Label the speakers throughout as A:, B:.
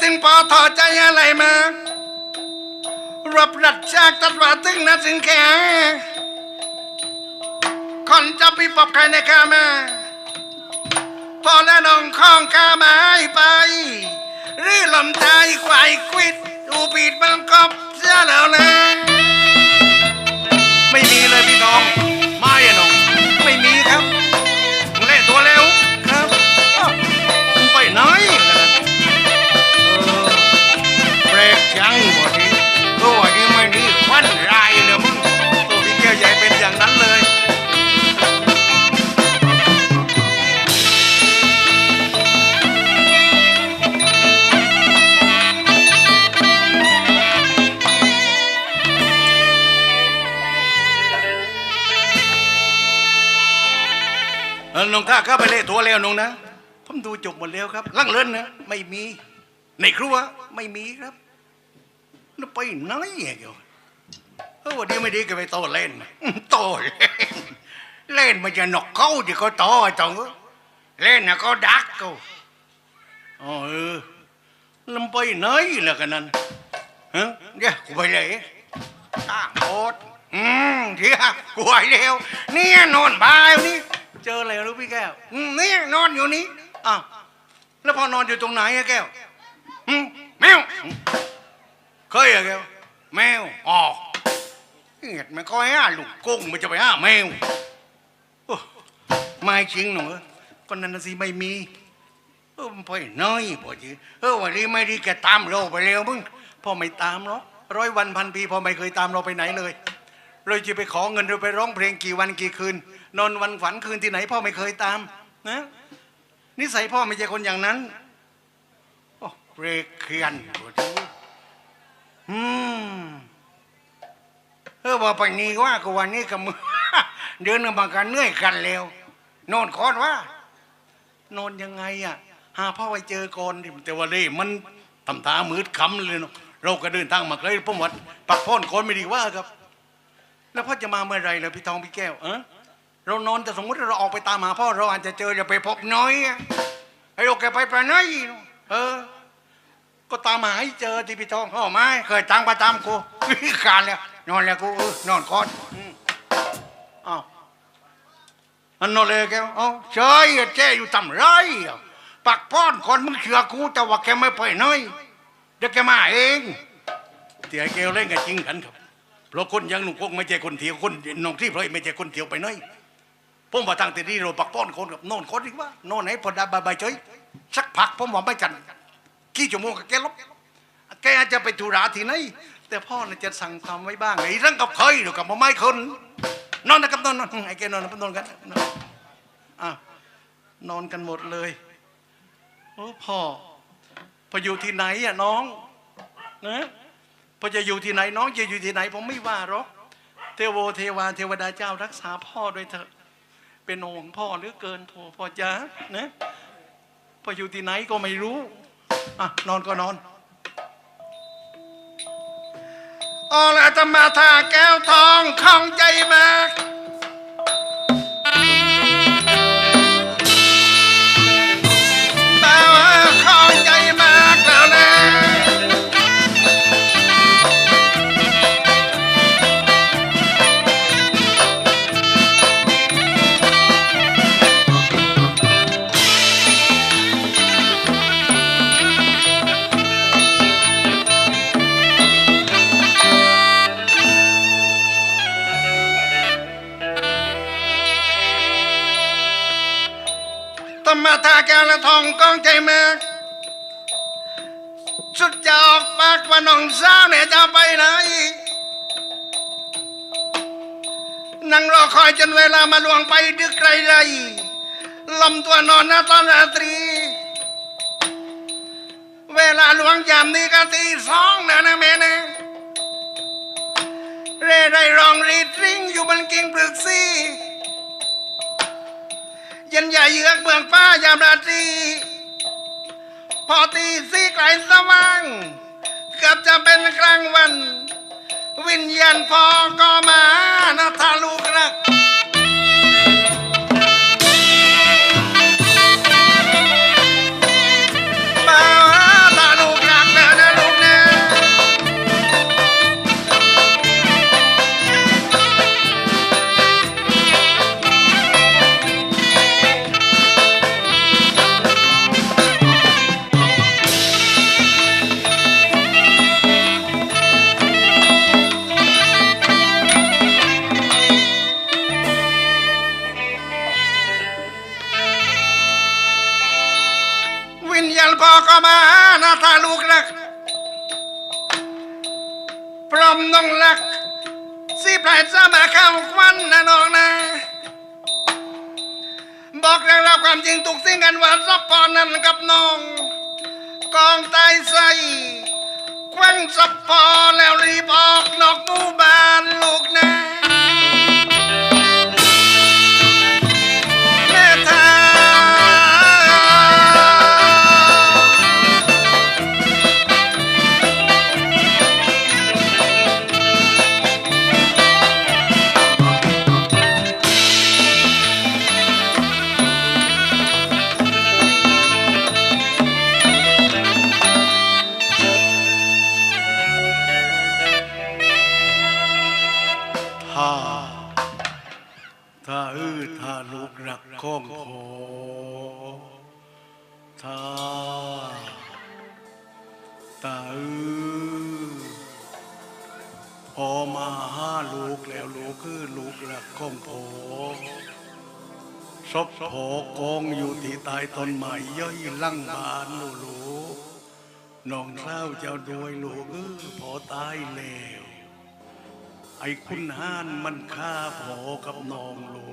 A: ถึงพอทอใจอะไรมารับรัดจากตัดว่าถึงนะถึงแค่คนจะไปปอบใครในกามา พอแล้วน้องข้องกามาให้ไป หรือลำใจควายควิดอูปีดบังกอบเสียแล้วนะ
B: ไม่มีเลยพี่น้อง อ
A: ย่า
B: งนั้นเลย เออน้องข้าเข้าไปเล่นตัวเร็วน้องนะ ผมดูจบหมดแล้วครับลังเล่นนะ ไม่มี ในครัวไม่มีครับแล้วไปไหนอะเกี่ย วเออวันนี้ไม่ดีก็ไปโตเล่น
A: อื้อโตเล่นเล่นมันจะหนอกเข้าที่เขาโตไอ้ตองเล่นนะก็ดักเขา
B: อ๋อเออลำไปไหนล่ะกันนั้นฮะ
A: เดี๋ยวกูไปเลยตั้งโคตรอืมเดี๋ยวกูไปเร็วเนี่ยนอนบายนี่
B: เจออะไรรู้พี่แก้ว
A: อืมเนี่ยนอนอยู่นี่
B: อ้าวแล้วพอนอนอยู่ตรงไหนอะแก้ว
A: อืมแมว
B: เคยอะแก้ว
A: แมวอ๋อ เหียดมันก็ให้อาลูกกุ้งมันจะไปห้าแมว
B: โอ้
A: ไม่จริงหนู
B: ก็นั่นนะสิไม่มี
A: เออมันไปน้อยพอจีเออวันนี้ไม่ดีแกตามโลไปเร็วมึง
B: พ่อไม่ตามหรอกร้อยวันพันปีพ่อไม่เคยตามเราไปไหนเลยเราจะไปขอเงินเราไปร้องเพลงกี่วันกี่คืน นอนวันฝันคืนที่ไหน พ่อไม่เคยตามนะนิสัยพ่อไม่ใช่คนอย่างนั้น
A: โอ้เรกเขียนพอจีอืม เออว่าไปนี่ว่ากูวันนี้กับมึงเดินมากันเหนื่อยกันแล้วโนอนคอนว่า
B: นอนยังไงอะหาพ่อไปเจอก่อนแต่ว่าเล่มันทำตามืดคำเลยเนาะเราก็เดินทางมาไกลพ่อหมดปักพ่นคนไม่ดีว่าครับ แล้วพ่อจะมาเมื่อไหรล่ะพี่ทองพี่แก้วเออเรานอนแต่สมมติเราออกไปตามหาพ่อเราอาจจะเจอ
A: จะไปพบน้อยอะไอ้ลูกแกไปไปไหนเนาะ
B: เออ ก็ตามหาให้เจอที่พี่ทอง
A: โอ้ไม่เคยตั้งประจำกูการแล้ว นอนแล้วกูเออนอนคอน
B: อ้าวอันนอนเลยแก
A: เอ้าเฉยเจ๊อยู่ทำไรปักป้อนคนมึงเชื่อกูแต่ว่าแกไม่ไปไหนเดี๋ยวแกมาเอง
B: เตี๋ยแกเล่นกันจริงกันครับเพราะคนยังหนุ่มพวกไม่ใช่คนเที่ยวคนน้องที่เพลยไม่ใช่คนเที่ยวไปไหนผมว่าทางที่นี่เราปักป้อนคนกับนอนคนดีกว่านอนไหนพอดาบายบายเฉยสักพักผมว่าไม่กันกี่ชั่วโมงกับแกลบแกอาจจะไปธุระที่ไหน แต่พ่อน่ะจะสั่งทำไว้บ้างไอ้เรื่องกับเคยหรือกับมาไม่คนนอนนะครับนอนนอนไอ้แกนอนนะนอนกันนอนอะนอนกันหมดเลยโอ้พ่อพออยู่ที่ไหนอะน้องนะพอจะอยู่ที่ไหนน้องจะอยู่ที่ไหน ผมไม่ว่าหรอกเทโวเทวาเทวดาเจ้ารักษาพ่อด้วยเถอะ เป็นห่วงพ่อเหลือเกินโถพ่อจ๋านะพออยู่ที่ไหนก็ไม่รู้อะนอนก็นอน
A: อรอแล้วจะมาทาแก้วทองของใจมาก เวลามาล่วงไปดึกไกลไรลำตัวนอนนะตอนราตรี เวลาหลวงยามนี้ก็ตีสองแล้วนะแม่นะเร่ได้รองรีดริ้งอยู่บนกิ่งปรึกซี่ยันใหญ่เยือกเมืองป้ายามราตรีพอตีสี่ไกลสว่างเกือบจะเป็นกลางวัน วิญญาณพอก็มานะทาลูกรัก ความจริงทุกสิ่งกันว่าซับพอนั้นกับน้อง กองตายใส่ควันซับพอแล้วรีบออกนอกหมู่บ้านลูกนะ
B: ต้ต้นไม้ย่อยลังบานลูกลูน้องเศร้าวเจ้าด้วยหลูเออพอตายแล้วไอ้คุณห้านมันฆ่าพอกับน้องหลู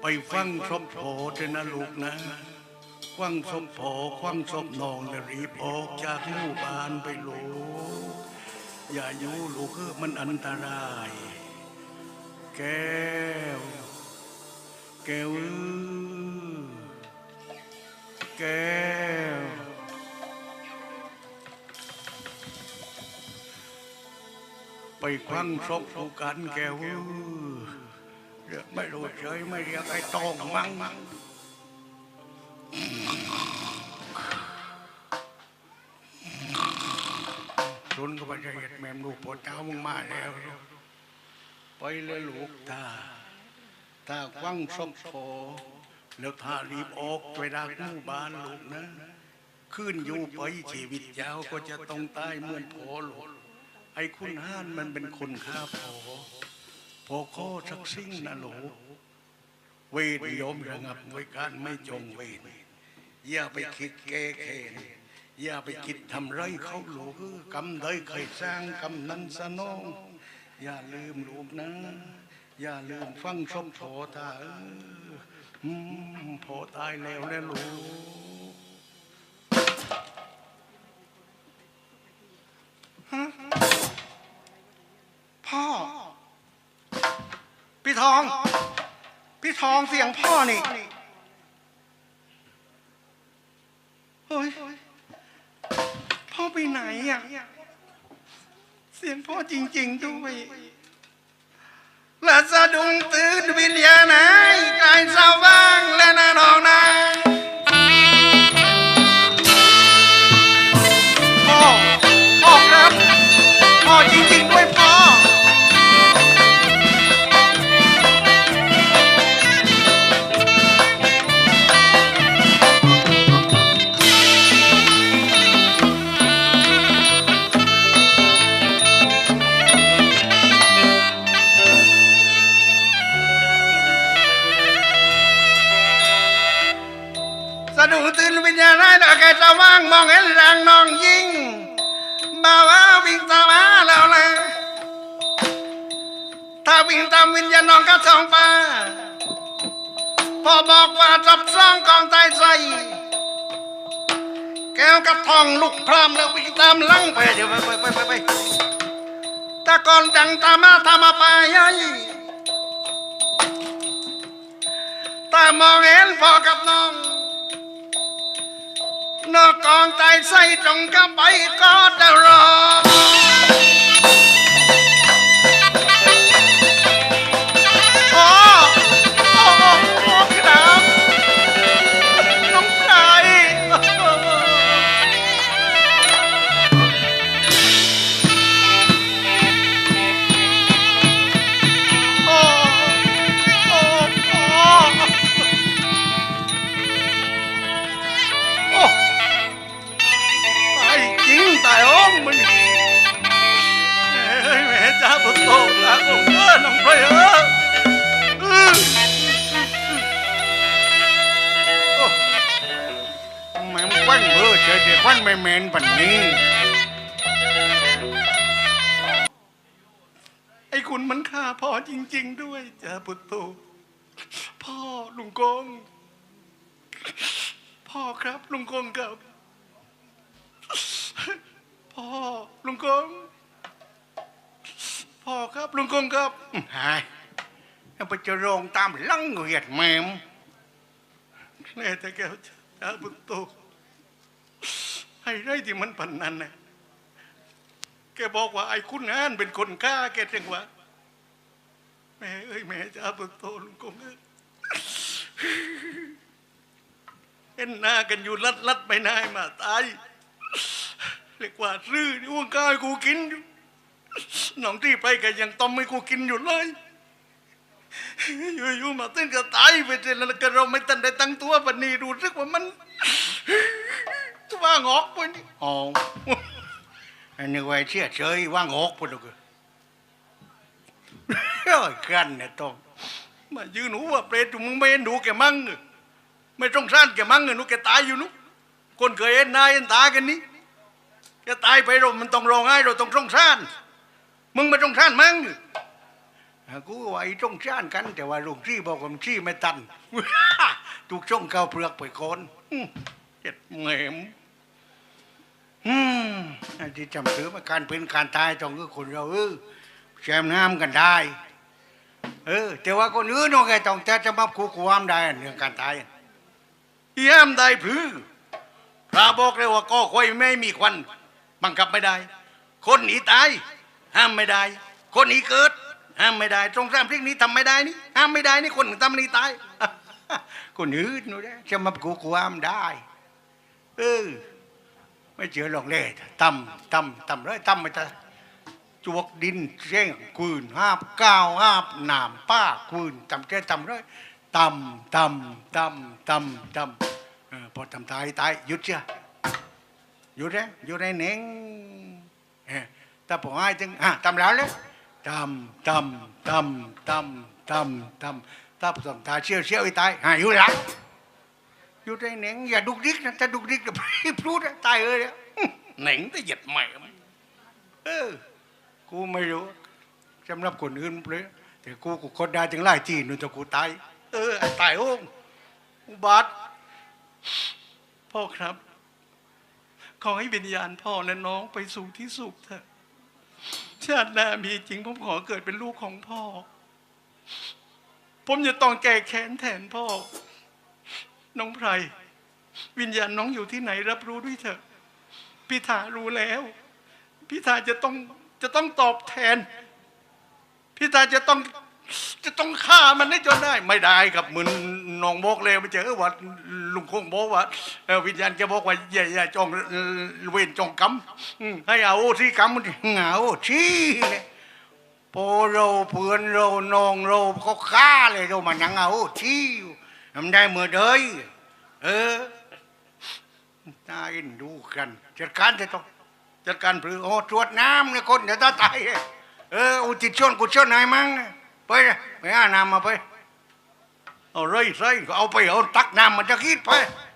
B: ไปฟังศพพอเถอะนะลูกนะควังศพพอควังศพน้องแล้วรีบออกจากหมู่บ้านไปหลูอย่าอยู่ลูกเออมันอันตราย แก้ว แก้ว แก้ว ไปควังศพผู้กันแก้วเอ้ยเรียกไม่รู้เฉยไม่เรียกไอ้ตองมั่งรุนก็ไปจะเห็ดแม่มลูกปวดเจ้ามึงมาแล้ว ไปเลยลูกตาถ้าควังศพโฟ แล้วถ้ารีบออกไปรักหมู่บ้านลูกนะ ขึ้นอยู่ไปชีวิตยาวก็จะต้องตายเหมือนพอลูกไอ้คุณห้านมันเป็นคนฆ่าพอพอข้อสักสิ่งนะหลูกเวทโยมระงับไว้การไม่จงเวทอย่าไปคิดแก้แค้นอย่าไปคิดทำไรเขาหลูกเออกำใดเคยสร้างกำนั้นสนอง อย่าลืมลูกนะ อย่าลืมฟังชมโถตาเอออืมพอตายแล้วนะลูก
A: พ่อ พี่ทอง พี่ทองเสียงพ่อนี่เฮ้ยพ่อไปไหนอะ เสียงพ่อจริง ๆ ด้วย และสะดุ้งตื่นวิญญาณใหนกายสว่างและนาทองนาย พอบอกว่าจับซ่องกองตายใส่แก้วกับทองลุกพรามแล้ววิ่งตามหลังไปเดี๋ยวไปไปไปไปไปตะกอนดังตามมาทำมาไปยัยตามองเห็นพ่อกับน้องนอกกองตายใส่ตรงกับไปก็จะรอพ่อ ก
B: ง พ่อครับ ลุงกงครับ พ่อลุงกง พ่อครับ ลุงกงครับ
A: หายยังไปเจอโรงตามหลังเวียดแมม
B: แน่แต่แกวจ้าปุตโตให้ไรที่มันพันนั้นนะแกบอกว่าไอ้คุณนานเป็นคนฆ่าแกจังวะแม่เอ้ยแม่จ้าปุตโตลุงกงเอ้ย เห็นหน้ากันอยู่ลัดลัดๆไปนายมาตายเรียกว่าซื้อนี่อ้วงกายกูกินอยู่น้องที่ไปก็ยังต้มให้กูกินอยู่เลยอยู่ๆมาเต้นก็ตายไปเจอแล้วก็เราไม่ตันได้ตั้งตัวปันนี้รู้สึกว่ามันว่างอกปนี่
A: อ๋ออันนี้ไว้เชื่อเฉยว่างอกปะลูกเอ้ยกันเนี่ยต้อง
B: มายืนหนูว่าเปรตมึงไม่เห็นหนูแกมั่งไม่ต้องซ่านแกมั่งหรอหนูแกตายอยู่นุคนเคยเห็นหนายเห็นตากันนี่แกตายไปเรามันต้องร้องไห้เราต้องต้องซ่านมึงไม่ต้องซ่านมั่ง
A: กูว่าไอ้ต้องจ้านกัน แต่ว่าลุงที่บอกว่าที่ไม่ตันถูกช่องเกาเปลือกไปก่อน
B: เจ็ดแหมม
A: อืมอันที่จำถือว่าการเป็นการตายต้องคือคนเราเออแชมน้ำกันได้ เออแต่ว่าคนอื่นโอเคต้องจะจะมาคู่ความได้เรื่องการตาย
B: ห้ามได้พือพระบอกเลยว่าก็ควยไม่มีควันบังคับไม่ได้ คนหนีตายห้ามไม่ได้ คนหนีเกิด ห้ามไม่ได้ ตรงสามพริกนี้ทำไม่ได้นี่ห้ามไม่ได้นี่คนทำนี่ตาย
A: คนอื่นโน่นนจะมาคู่ความได้ เออไม่เจอหรอกเลยต่ำต่ำต่ำเลยต่ำไปจะ จวกดินเร่งคืนห้าบก้าวห้าบหนามป้าคืนต่ำเจ้ต่ำเลยตำตำตำตำตำพอตำตายตายหยุดเชียหยุดเลยหยุดได้เน่งถ้าผมให้ถึงอะตำแล้วเลยตำตำตำตำตำตำถ้าผมตายเชี่ยวเชี่ยวไอ้ตายอะหยุดละอยู่ในเหน่งอย่าดุกดิกนะถ้าดุกดิกจะพี่พลุดตายเลยเนี่ย
B: เหน่งแต่เหยียดแหมม
A: เออ กูไม่รู้สำหรับคนอื่นเลยแต่กูกูคนได้ถึงหลายที่นู่นแต่กูตาย
B: เออตายโอ้งอุบัติพ่อครับ ขอให้วิญญาณพ่อและน้องไปสู่ที่สุขเถอะชาติหน้ามีจริงผมขอเกิดเป็นลูกของพ่อ ผมจะต้องแก้แค้นแทนพ่อ น้องไพร วิญญาณน้องอยู่ที่ไหนรับรู้ด้วยเถอะ พิธารู้แล้ว พิธาจะต้อง จะต้องตอบแทนพิธาจะต้องจะต้องฆ่ามันให้จนได้ ไม่ได้ครับมือนน้องบอกเลยไม่เจอว่าลุงคงบอกว่าวิญญาณแกบอกว่าอย่าอย่าจองเวรจองกรรมให้เอาที่กรรมมัน
A: เหงาชี้เลยพอเราเพื่อนเราน้องเราเขาฆ่าเลยเรามานั่งเอาชี้ทำได้เมื่อเดยเออน่าเอ็นดูกันจัดการจะต้อง
B: จัดการพรือ
A: โอ้ตรวจน้ำเนี่ยคนเดี๋ยวตาตายเอออุทิชนกุศลไหนมั้งไปเลยไปหาน้ำมาไป
B: เอาไรใส่
A: ก็เอาไปเอาตักน้ำมันจะคิดไป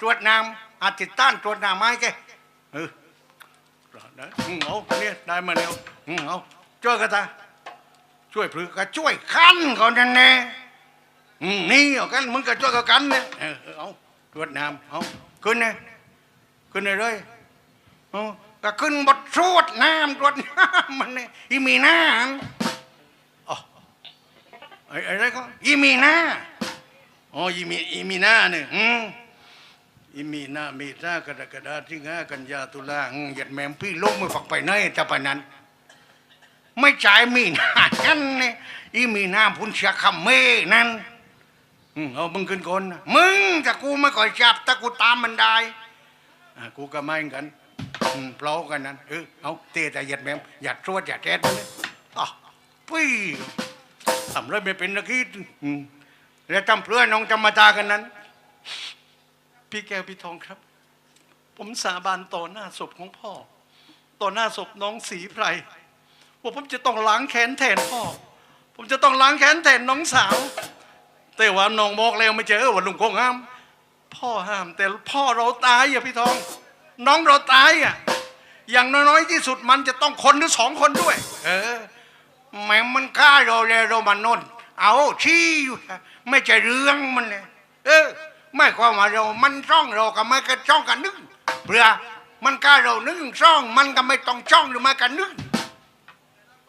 A: ตรวจน้ำอาติดต้านตรวจน้ำไม้แก
B: เออได้อืมเอาเนี่ยได้มาแล้ว
A: อืมเอาช่วยกันตาช่วยพลือก็ช่วยคันก่อนนั่นแน่อืมนี่เอากันมึงก็ช่วยกับกันเนี่ย
B: เออเออเอา
A: ตรวจน้ำเอาขึ้นเลยขึ้นเลยเลยเอา ก็ขึ้นบทสวดน้ำรวจน้ำมันเนี่ยอีมีน้ำ
B: อ๋อไอ้ไรก็
A: อีมีน้า
B: อ๋ออีมีอีมีหน้าเนี่ย
A: อีมี
B: หน้ามีหน้ากระดากระดาที่ห้ากันยาตุลา
A: หยียดแมมพี่ลงไม่ฝักไปไหนแต่ปนั้น ไม่จ่ายมีหน้านั่นเนี่ยอีมีหน้าพุนเสียคำเม่นั่น
B: เอามึงขึ้นก่อนนะ
A: มึงแต่กูไม่ค่อยจับแต่กูตามมันได้
B: กูก็ไม่เหมือนกัน
A: เปล่ากันนั้นเออเอาเตะแต่หยียดแมมอย่าตรวจอย่าแทดมันเลยอะพี่
B: ทำไรไม่เป็นนักคิด
A: แล้วทำเพื่อน้องจำมาตากันนั้น
B: พี่แก้วพี่ทองครับ ผมสาบานต่อหน้าศพของพ่อ ต่อหน้าศพน้องสีไพรว่าผมจะต้องล้างแค้นแทนพ่อ ผมจะต้องล้างแค้นแทนน้องสาว แต่ว่าน้องบอกแล้วไม่เจอว่าลุงคงห้าม พ่อห้าม แต่พ่อเราตายอะพี่ทอง น้องเราตายอะ อย่างน้อยๆที่สุดมันจะต้องคนหรือสองคนด้วย เออแม่มันฆ่าเราเลยเรามันนนเอาชี้อยู่ไม่ใช่เรื่องมันเลยเออ ไม่ความว่าเรามันช่องเราก็ไม่กระช่องกันนึงเพื่อมันฆ่าเรานึงช่องมันก็ไม่ต้องช่องหรือมากันนึง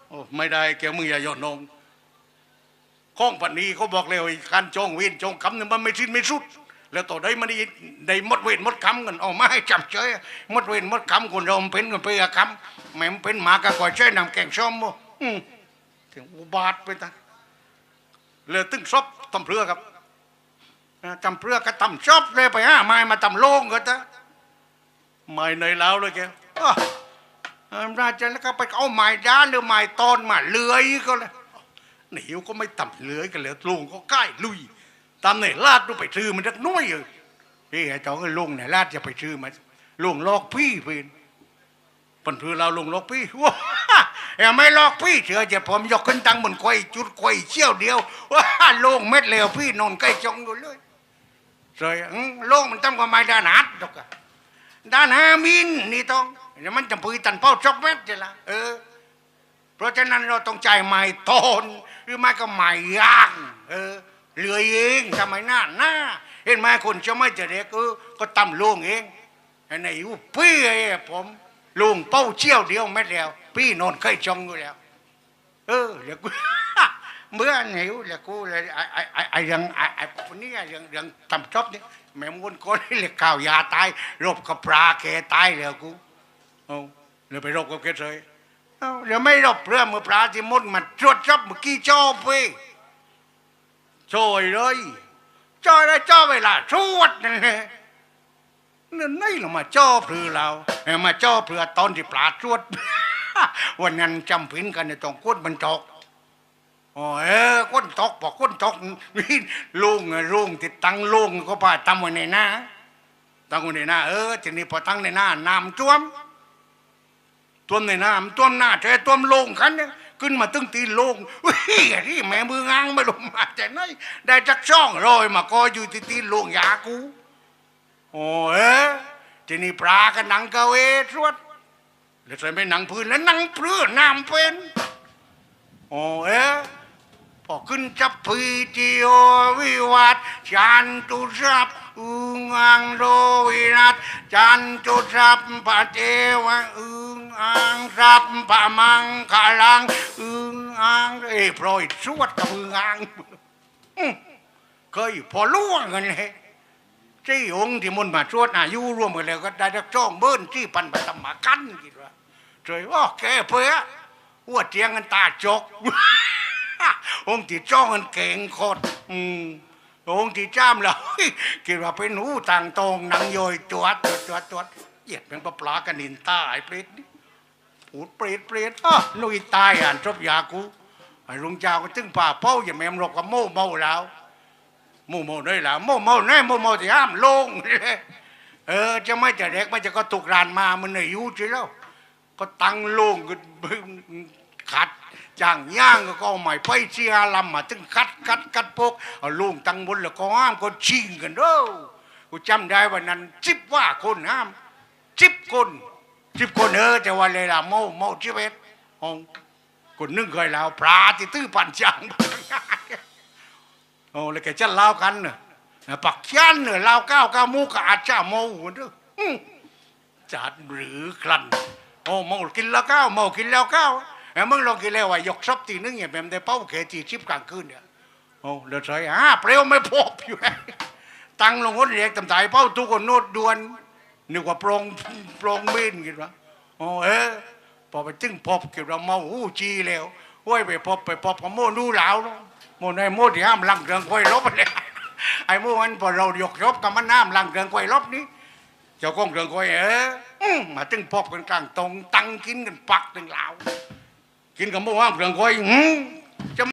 B: โอ้ไม่ได้แกมึงอย่าหยอดนงข้องปันนี้เขาบอกเลยว่าการจองเวรจองคำเนี่ยมันไม่สิ้นไม่สุด แล้วต่อได้มันได้ได้หมดเวรหมดคำกันเอามาให้จำเฉยหมดเวรหมดคำคนเรามันเป็นกันไปอะคำแม่มเป็นหมากระก่อยเช่นนำแกงส้มบ่ถึงอุบาทไปตาเลยตึ้งซบตำเพลือครับตำเพลือก็ตำชอบเลยไปห้าไม้มาตำโล่งก็ตะไม้ในแล้วเลยแกอ้าวอ่าราชแล้วก็ไปเอาไม้ด้านหรือไม้ตอนมาเลื้อยก็เลยหนิวก็ไม่ตำเลื้อยกันเลยลุงก็ใกล้ลุย ตำเนี่ยลาดดูไปซื้อมันจักน้อยเออพี่ไอ้เจ้าก็ลุงเนี่ยลาดจะไปซื้อมาลุงลอกพี่เป็นปันพือเราลุงลอกพี่ว้าอย่าไม่ลอกพี่เชื่อจะผมยกขึ้นตังบนควายจุดควายเชี่ยวเดียวว้าโลงเม็ดเลวพี่นอนใกล้จงอยู่เลยเสยอื้อโลงมันตั้งกว่าไม้ด้านหัดดอกอะด้านหามินนี่ต้องเดี๋ยวมันจะพือตันเป้าชอกเม็ดจะละเออเพราะฉะนั้นเราต้องใจายไม้ตนหรือไม่ก็ไม้ย่างเออ เหลือเองทำไมหน้าหน้า เห็นไหมคนจะไม่จะเด็กเออก็ตำลงเองไอ้ไหนอยู่พี่ไอ้ผมลุงเป้าเชี่ยวเดียวเม็ดแล้ว พี่นอนเคยจงอยู่แล้ว เออเดี๋ยวกูเมื่อหนิวเดี๋ยวกูเลยไอ้ไอ้ไอ้ไอ้เรื่องไอ้ไอ้คนนี้เรื่องเรื่องตำชอบนี่แม่งวนคนเรียกข่าวยาตายรบกับปลาแกตายแล้วกูเอาเดี๋ยวไปรบกับแกเลยเอาเดี๋ยวไม่รบเรื่องมือปลาที่มุดมาตรวจจับเมื่อกี้จอบไปช่วยเลยจอยได้จ่อเวลาตรวจนั่นแหละนั่นนี่เรามาจ่อเพื่อเราเอ้ยมาจ่อเพื่อตอนที่ปลาตรวจวันนั้นจำเป็นกันในตรงก้นมันตกโอ้เออก้นตกบอกก้นตกนี่ลุงอลุงติดตั้งลุงก็พาตั้งไว้ในหน้าตั้งไว้ในหน้าเออทีนี้พอตั้งในหน้าน้ำท่วมท่วมในน้ำท่วมหน้าเธอท่วมลงคันเนี่ย ขึ้นมาตึ้งตีนลงวิ่งที่แม่มืองางไม่ลงมาแต่ไหนได้จักช่องรอยมาก็อยู่ที่ตีนลงยากูโอ้เออทีนี้ปลาก็นังกะเวทวดแล้วใส่ไม่หนังพื้นแล้วนังเปลือน้ำเป็นโอ้เอ๊ ขึ้นจับพีติโอวิวัตจันตุสัพอึงอังโดวินัตจันตุสัพปะเทวะอึงอังสัพปะมังคลังอึงอังเอ้ยโปรยสวดกับอึงอังเคยพอล่วงกันเลยที่องค์ที่มุนมาสวดอายุรวมกันแล้วก็ได้จักจ้องเบิ้นที่ปันปตมากันคิดว่าเฉยว่าแกเพื่อว่าเจียงกันตาจก องค์ที่จ้องกันเก่งโคตรอืมองค์ที่จ้ามแล้วคิดว่าเป็นหูต่างตรงหนังโยยจวดจวดจวดจวดเหยียดเป็นปลาปลากันนินตาไอ้เปรตนี่ผูดเปรตเปรตอะลุยตายอ่านจบยากูไอ้ลุงเจ้าก็ตึงป่าเป้าอย่าแม่มรกกับโม่เมาแล้วโม่เมาได้แล้วโม่เมาแน่โม่เมาที่ห้ามลงเออ จะไม่จะเด็กไม่จะก็ตุกรานมามันอายุจีแล้วก็ตั้งโล่งก็ขัด จางย่างก็เอาไม้ไฟเชียลำมาถึงคัดคัดคัดพกเอาล่งตั้งบนแล้วก็ห้ามก็ชิงกันเด้อกูจำได้วันนั้นจิบว่าคนห้ามจิบคนจิบคนเออแต่ว่าเลยละโม่โม่จิบเอ็ดองคนนึงเคยแล้วปลาที่ตื้อปั่นจางโอ้แล้วแกจะเล่ากันเนอะปักยันเนอะเล่าก้าวก้าวมูกอาจจะโม่เด้อจัดหรือคลันโอ้เมากินแล้วก้าวเมากินแล้วก้าว แอ้มึงลองกินแล้วว่ายกซับตีนึงอย่างแบบได้เป้าเขตีชิบกลางคืนเนี่ยโอ้เดือดใจอ่าเปรี้ยวไม่พบอยู่ตั้งลงคนเรียกตำตายเป้าทุกคนโนดดวนนึกว่าโปรงโปรงมีนกินวะโอ้เออพอไปตึงพบกินว่าเมาหูจีแล้วโอ้ยไปพบไปพบกับโมดูเหลาเนาะโมในโมที่ห้ามลังเรืองควยลบเลยไอ้โมมันพอเรายกยบกับมันน้ำลังเรืองควยลบนี้เจ้าก้องเรืองคอยเอออื้อมาตึงพบกันกลางตรงตังกินกันปักตึงเหลา กินกับหมู่ว่างเรืองคอยอื้อจะ